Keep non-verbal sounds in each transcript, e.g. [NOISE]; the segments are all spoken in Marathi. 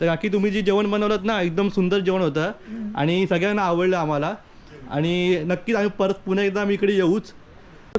तर काकी तुम्ही जे जेवण बनवलं ना एकदम सुंदर जेवण होतं. आणि सगळ्यांना आवडलं आम्हाला. आणि नक्कीच आम्ही परत पुन्हा एकदा आम्ही इकडे येऊच.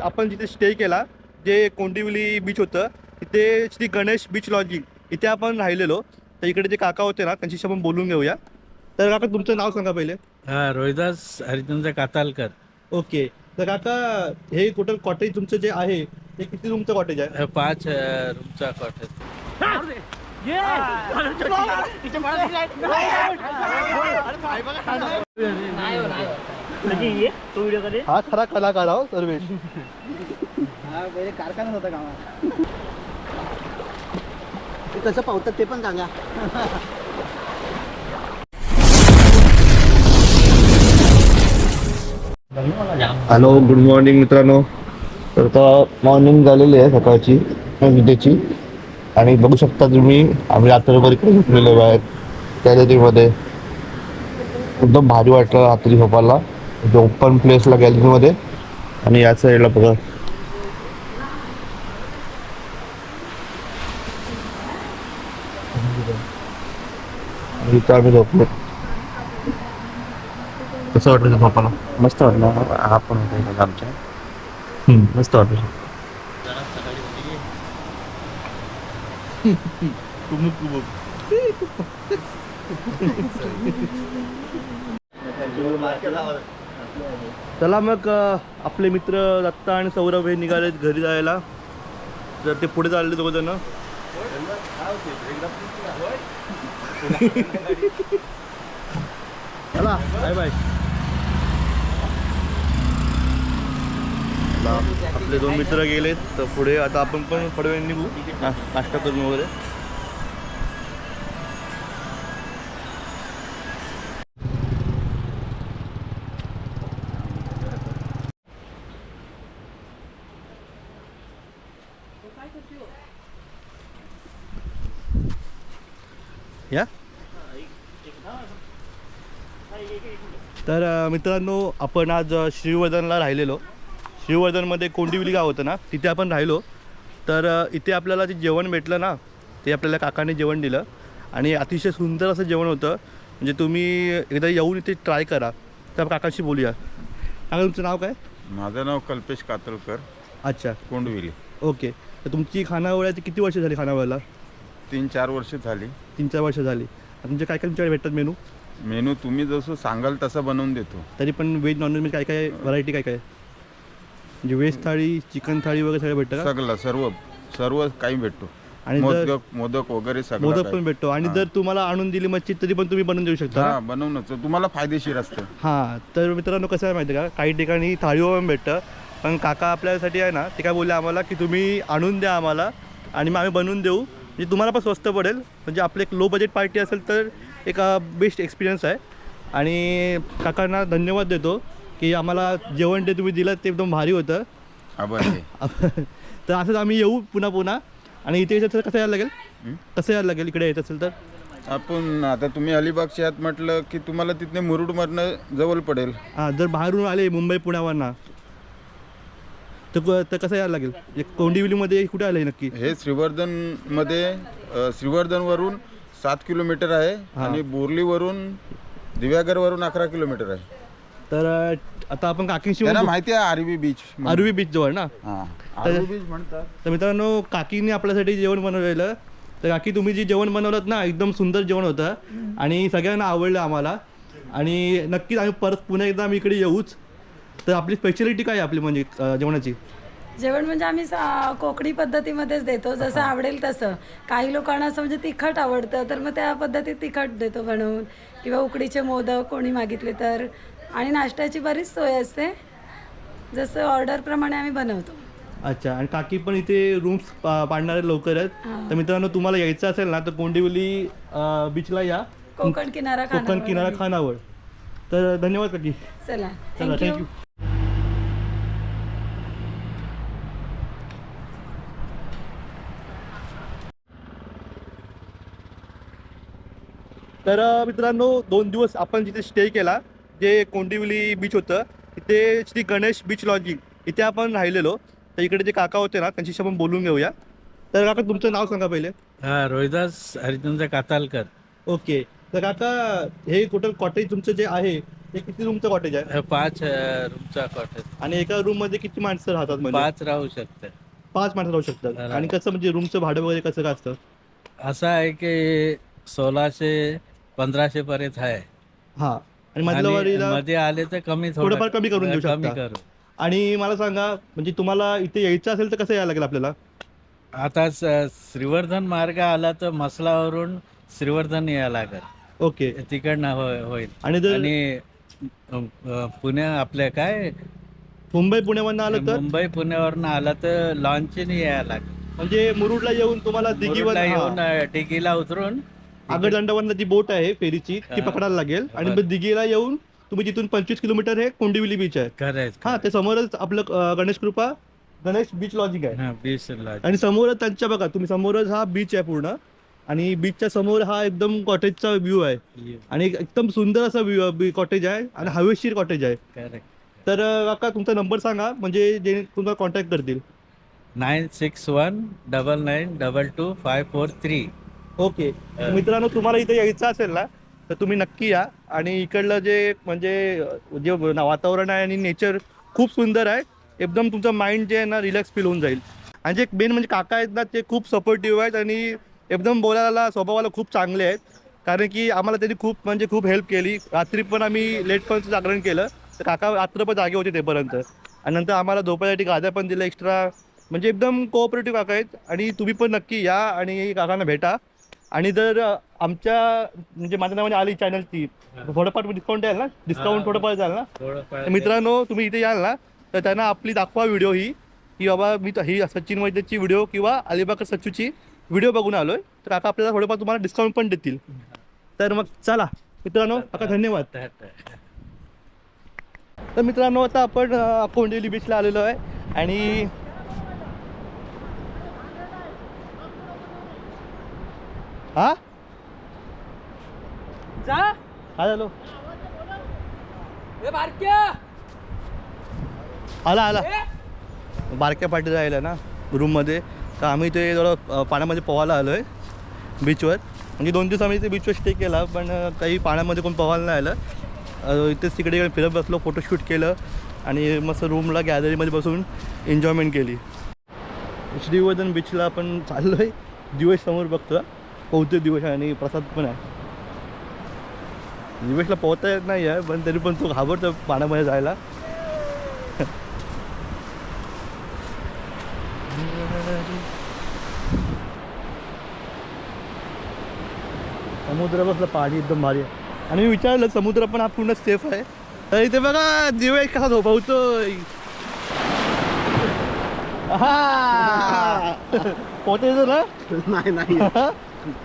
आपण जिथे स्टे केला जे कोंडिवली बीच होतं तिथे श्री गणेश बीच लॉजिंग इथे आपण राहिलेलो. तर इकडे जे काका होते ना त्यांच्याशी आपण बोलून घेऊया. तर काका तुमचं नाव सांगा पहिले. हा रोहिदास हरिचंद्र कातालकर. ओके. तर काका हे टोटल कॉटेज तुमचं जे आहे ते किती रूमचं कॉटेज आहे? पाच रूमचा कॉटेज हा खरा कलाकार आहो सर्वेश कारखानाच होता कामा ते कसं पावतात ते पण सांगा हॅलो गुड मॉर्निंग मित्रांनो तर आता मॉर्निंग झालेली आहे सकाळची विद्येची आणि बघू शकता तुम्ही आम्ही रात्रभर इकडे झोपलेलो आहेत. गॅलरीमध्ये एकदम भारी वाटलं रात्री झोपायला. म्हणजे ओपन प्लेसला गॅलरीमध्ये. आणि या साईडला बघा. आणि इथं आम्ही झोपलो. कसं वाटलं झोपायला? मस्त वाटलं. हा पण होता आमच्या. मस्त वाटलं. चला मग आपले मित्र दत्ता आणि सौरभ हे निघालेत घरी जायला. जर ते पुढे चालले दोघ जण चला बाय बाय आता आपले दोन मित्र गेलेत तर पुढे आता आपण पण थोड्या वेळ निघू नाश्ता करून वगैरे. या. तर मित्रांनो आपण आज श्रीवर्धनला राहिलेलो. श्रीवर्धनमध्ये कोंडिवली गाव होतं ना तिथे आपण राहिलो. तर इथे आपल्याला जे जेवण भेटलं ना ते आपल्याला काकाने जेवण दिलं. आणि अतिशय सुंदर असं जेवण होतं. म्हणजे तुम्ही एकदा येऊन इथे ट्राय करा. तर काकाशी बोलूया. काका तुमचं नाव काय? माझं नाव कल्पेश कातळकर. अच्छा. कोंडविली. ओके. तर तुमची खानावळ्याची किती वर्ष झाली खानावळ्याला तीन चार वर्ष झाली. तीन चार वर्ष झाली. तुमचे काय काय तुमच्याकडे भेटतात मेनू? मेनू तुम्ही जसं सांगाल तसं बनवून देतो. तरी पण व्हेज नॉनव्हेज काय काय व्हरायटी काय काय? म्हणजे व्हेज थाळी चिकन थाळी वगैरे सगळं भेटतं का? सगळं सर्व सर्व काही भेटतो. आणि जर मोदक मोदक वगैरे सगळं मोदक काही. पण भेटतो. आणि. जर तुम्हाला आणून दिली मच्छी तरी पण तुम्ही बनवून देऊ शकता हा ना? बनवूनच तुम्हाला फायदेशीर असतं. हां तर मित्रांनो कसं आहे माहिती आहे का? काही ठिकाणी थाळीवर पण भेटतं. पण काका आपल्यासाठी आहे ना ते काय बोलले आम्हाला की तुम्ही आणून द्या आम्हाला आणि मग आम्ही बनवून देऊ. म्हणजे तुम्हाला पण स्वस्त पडेल. म्हणजे आपलं एक लो बजेट पार्टी असेल तर एक बेस्ट एक्सपिरियन्स आहे. आणि काकांना धन्यवाद देतो. की आम्हाला जेवण ते तुम्ही दिलं ते एकदम भारी होतं. आभार आहे. [LAUGHS] तर असंच आम्ही येऊ पुन्हा पुन्हा. आणि इथे असेल कसं यायला लागेल? कसं यायला लागेल? इकडे यायचं असेल तर? आपण आता तुम्ही अलिबागच्या आत म्हटलं की तुम्हाला तिथने मुरुडमधनं जवळ पडेल. हां जर बाहेरून आले मुंबई पुण्यावरनं तर क- तर कसं यायला लागेल? म्हणजे कोंडिवलीमध्ये कुठे आलं हे नक्की? हे श्रीवर्धनमध्ये अ, श्रीवर्धनवरून सात किलोमीटर आहे. आणि बोरलीवरून दिव्यागरवरून अकरा किलोमीटर आहे. तर आता आपण काकींशी त्यांना. माहिती आहे आरवी बीच. आरवी बीच जवळ ना? हा. आरवी बीच म्हणतात. तर मित्रांनो काकीने आपल्यासाठी जेवण बनवलेलं. तर काकी तुम्ही जे जेवण बनवलं ना एकदम सुंदर जेवण होतं. आणि सगळ्यांना आवडलं आम्हाला. आणि नक्कीच आम्ही परत पुन्हा एकदा आम्ही इकडे येऊच. तर आपली स्पेशालिटी काय आहे आपली म्हणजे अं, जेवणाची? जेवण म्हणजे आम्ही सा- कोकणी पद्धतीमध्येच देतो. जसं आवडेल तसं. काही लोकांना असं म्हणजे तिखट आवडतं तर मग त्या पद्धतीत तिखट देतो बनवून. किंवा उकडीचे मोदक कोणी मागितले तर आणि नाश्त्याची बरीच सोय असते. जसं ऑर्डरप्रमाणे आम्ही बनवतो. अच्छा आणि काकी पण इथे रूम्स पाडणारे लवकर आहेत. तर मित्रांनो तुम्हाला यायचं असेल ना तर कोंडिवली बीचला या. कोकण किनारा कोकण. किनारा खानावळ. तर धन्यवाद काकी. चला चला थँक्यू तर मित्रांनो दोन दिवस आपण जिथे स्टे केला जे कोंडिवली बीच होतं तिथे श्री गणेश बीच लॉजिंग इथे आपण राहिलेलो. तर इकडे जे काका होते ना त्यांच्याशी आपण बोलून घेऊया. तर काका तुमचं नाव सांगा पहिले. हा रोहिदास हरिचंद्र कातालकर. ओके. तर काका हे टोटल कॉटेज तुमचं जे आहे हे किती रूमचं कॉटेज आहे? पाच अं, रूमचा कॉटेज आणि एका रूममध्ये किती माणसं राहतात म्हणजे? पाच राहू शकते पाच माणसं राहू शकतात. आणि कसं म्हणजे रूमचं भाडं वगैरे कसं काय असतं? असं आहे की सोळाशे पंधराशे पर्यंत आहे. हा. आणि मधल्या आणि वारीला मध्ये आले तर कमी थोडं- थोडंफार कमी करून देऊ कमी शकता. करू. आणि मला सांगा म्हणजे तुम्हाला इथे यायचं असेल तर कसं यायला लागेल आपल्याला? आता स- श्रीवर्धन मार्ग आला तर मसलावरून श्रीवर्धन यायला लागेल. ओके. तिकडनं होय- होईल. आणि जर आणि अं, अं, पुण्या आपल्या काय? मुंबई पुण्यामधनं आलं तर? मुंबई पुण्यावरनं आला तर लॉन्चने यायला लागेल. म्हणजे मुरुडला येऊन तुम्हाला दिघीवर मुरुडला हा. येऊन अं, डिगीला उतरून आगरदंडावरनं जी बोट आहे फेरीची ती. पकडायला लागेल. आणि. मग दिघीला येऊन तुम्ही तिथून पंचवीस किलोमीटर हे कोंडिविली बीच आहे. करायचं हा ते समोरच आपलं अं, गणेश कृपा गणेश बीच लॉजिंग आहे. हा, बीच. आणि समोरच त्यांच्या बघा तुम्ही समोरच हा बीच आहे पूर्ण. आणि बीचच्या समोर हा एकदम कॉटेजचा व्ह्यू आहे. आणि एक- एकदम सुंदर असा व्ह्यू कॉटेज आहे आणि हवेशीर कॉटेज आहे. तर अं, काका तुमचा नंबर सांगा म्हणजे जे तुम्हाला कॉन्टॅक्ट करतील. Nine six one double nine double two five four three okay. तर मित्रांनो तुम्हाला इथे यायचं असेल ना तर तुम्ही नक्की या. आणि इकडलं जे म्हणजे जे वातावरण आहे आणि नेचर खूप सुंदर आहे. एकदम तुमचं माइंड जे आहे ना रिलॅक्स फील होऊन जाईल. आणि जे मेन म्हणजे काका आहेत ना ते खूप सपोर्टिव्ह आहेत आणि एकदम बोलायला स्वभावाला खूप चांगले आहेत. कारण की आम्हाला त्यांनी खूप म्हणजे खूप हेल्प केली. रात्री पण आम्ही लेटपर्यंत जागरण केलं. तर काका रात्रभर जागे होते तेपर्यंत. आणि नंतर आम्हाला झोपायसाठी गाद्या पण दिल्या एक्स्ट्रा म्हणजे एकदम कोऑपरेटिव्ह काका आहेत. आणि तुम्ही पण नक्की या आणि काकांना भेटा. आणि जर आमच्या म्हणजे माझ्या नावाने आली चॅनलची थोडंफार डिस्काउंट द्याल ना? डिस्काउंट. थोडंफार द्याल ना? मित्रांनो तुम्ही इथे याल ना तर त्यांना आपली दाखवा व्हिडिओ ही. की बाबा मी ही सचिन वैद्यची व्हिडिओ किंवा अलिबाग सच्चूची व्हिडिओ बघून आलोय. तर काका आपल्याला थोडंफार तुम्हाला डिस्काउंट पण देतील. तर मग चला मित्रांनो काका धन्यवाद. तर मित्रांनो आता आपण अ, कोंडिवली बीचला आलेलो आहे. आणि हा? काय झालो आला आला. बारक्या पाठी राहिला ना रूममध्ये तर आम्ही ते जरा अ, पाण्यामध्ये पोहायला आलो आहे बीचवर म्हणजे दोन दिवस आम्ही ते बीचवर स्टे केला पण काही पाण्यामध्ये कोण पोहायला नाही आलं. इथेच तिकडे इकडे फिरत बसलो फोटोशूट केलं आणि मस्त रूमला गॅलरीमध्ये बसून एन्जॉयमेंट केली. श्रीवर्धन बीचला आपण चाललो आहे दिवस समोर बघतो पोहतो दिवस आणि प्रसाद पण आहे. दिवेशला पोहता येत नाही आहे पण तरी पण तो घाबरतो पाण्यामध्ये जायला. समुद्र बसलं पाणी एकदम भारी आहे. आणि मी विचारलं समुद्र पण हा पूर्ण सेफ आहे. तर इथे बघा दिवेश कसा झोपवतोय. हा. [LAUGHS] पोहता ना? नाही नाही.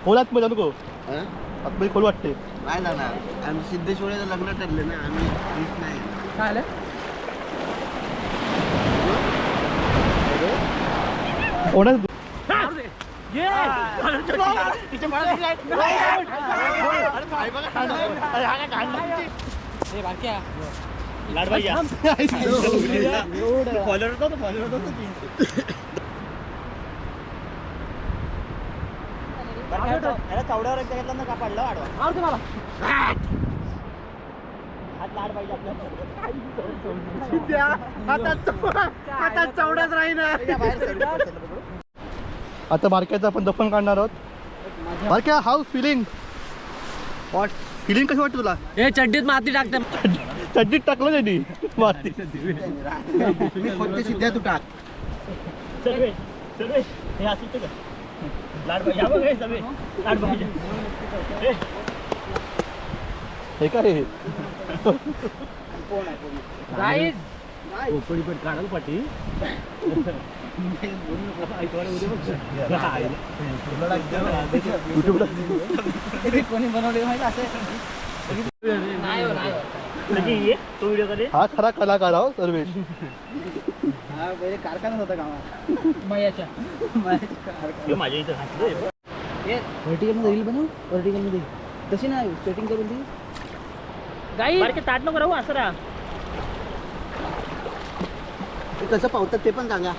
खोलात मध्ये नको हा? आतमध्ये खोल वाटते. नाही जाणार. आम्ही सिद्धेश्वरीचं लग्न ठरले ना आम्ही रीत नाही. कोणाच [LAUGHS] आता बारक्याचं आपण दफन काढणार आहोत. बारक्या हाऊ फिलिंग वॉट फिलिंग कसं वाटतं तुला? हे चड्डीत माती टाकते. चड्डीत टाकलं त्यांनी माती. सिद्ध्या तू टाक. हे काय हे? गाईज युट्यूबला कोणी बनवले माहिती असे नाही हो, नाही हो. हा खरा कलाकार आहो सर्वेश. हा पहिले कारखानाच होता गावात मयाच्या. व्हर्टिकलमध्ये रील बनव व्हर्टिकलमध्ये. तशी नाही सेटिंग करून ती गाई! ताट नको राहू असं राहा. ते कसं पावतात ते पण सांगा.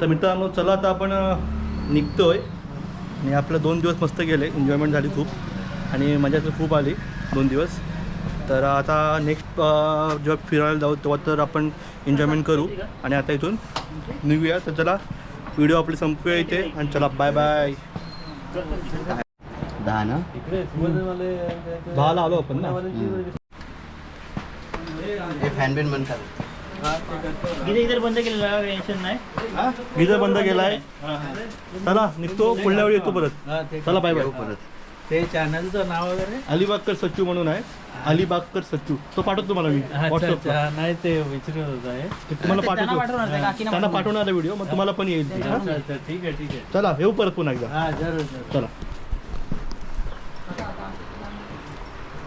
तर मित्रांनो चला आता आपण निघतोय. आणि आपलं दोन दिवस मस्त गेले. एन्जॉयमेंट झाली खूप. आणि मजा तर खूप आली दोन दिवस. तर आता नेक्स्ट जेव्हा फिरायला जाऊ तेव्हा तर आपण एन्जॉयमेंट करू. आणि आता इथून निघूया. तर चला व्हिडिओ आपली संपूया इथे आणि चला बाय बाय दहा ना? दहाला आलो आपण ना. हे फॅन बिन बंद इधर बंद केलेला टेन्शन नाही. गिजर बंद केलाय. चला निघतो. पुढल्या वेळी येतो परत. हा, चला बाय बाय ते चॅनलचं नाव वगैरे? अलिबागकर सच्चू म्हणून आहे. अलिबागकर सच्चू. तो पाठवतो तुम्हाला मी अच्छा व्हॉट्सअपला अच्छा नाही ते विचारत होत आहे ते तुम्हाला पाठवतो. त्यांना पाठवणार. आहे व्हिडिओ मग तुम्हाला पण येईल ती, हा? अच्छा. अच्छा ठीक आहे ठीक आहे. चला येऊ परत पुन्हा एकदा. हा जरूर जरूर. चला.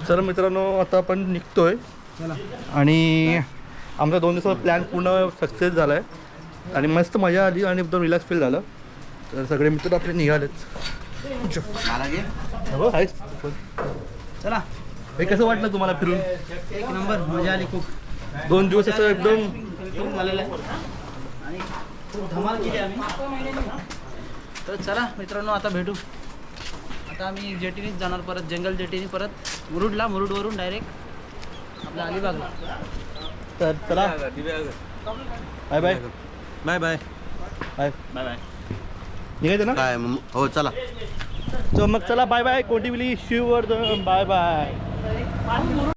चला मित्रांनो आता आपण निघतोय. आणि आमचा दोन दिवसाचा प्लॅन पूर्ण सक्सेस झाला आहे आणि मस्त मजा आली आणि एकदम रिलॅक्स फील झालं. तर सगळे मित्र आपले निघालेच हो चला. हे कसं वाटलं तुम्हाला फिरून? एक नंबर मजा आली खूप. दोन दिवस असं एकदम खूप झालेलं आहे. आणि खूप धमाल केली आम्ही. तर चला मित्रांनो आता भेटू. आता आम्ही जेटीनीच जाणार परत जंगल जेटीने परत. मुरुडला मुरुडवरून डायरेक्ट आपल्या अलिबागला. तर चला. Bye bye. Bye bye. Bye. Bye bye. निघायचं ना? काय हो चला. तर मग चला bye bye Kotivili Shivvardhan bye bye